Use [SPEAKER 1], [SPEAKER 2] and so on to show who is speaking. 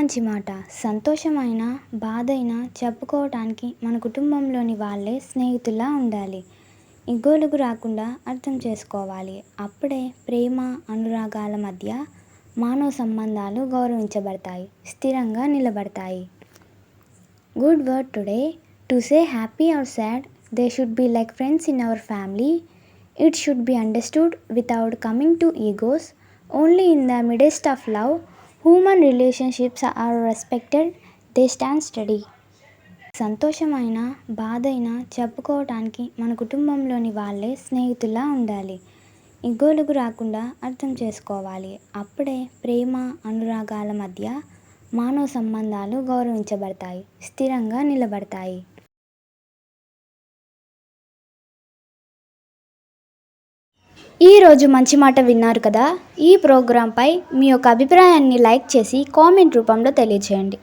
[SPEAKER 1] మంచి మాట. సంతోషమైన బాధైనా చెప్పుకోవటానికి మన కుటుంబంలోని వాళ్ళే స్నేహితుల్లా ఉండాలి. ఇగోలుగు రాకుండా అర్థం చేసుకోవాలి. అప్పుడే ప్రేమ అనురాగాల మధ్య మానవ సంబంధాలు గౌరవించబడతాయి. స్థిరంగా నిలబడతాయి. Good word today to say happy or sad they should be like friends in our family it should be understood without coming to egos only in the midst of love human relationships are respected they stand steady సంతోషమైన బాధైనా చెప్పుకోవటానికి మన కుటుంబంలోని వాళ్ళే స్నేహితులా ఉండాలి. ఇగోలుగు రాకుండా అర్థం చేసుకోవాలి. అప్పుడే ప్రేమ అనురాగాల మధ్య మానవ సంబంధాలు గౌరవించబడతాయి స్థిరంగా నిలబడతాయి. ఈరోజు మంచి మాట విన్నారు కదా? ఈ ప్రోగ్రాంపై మీ యొక్క అభిప్రాయాన్ని లైక్ చేసి కామెంట్ రూపంలో తెలియచేయండి.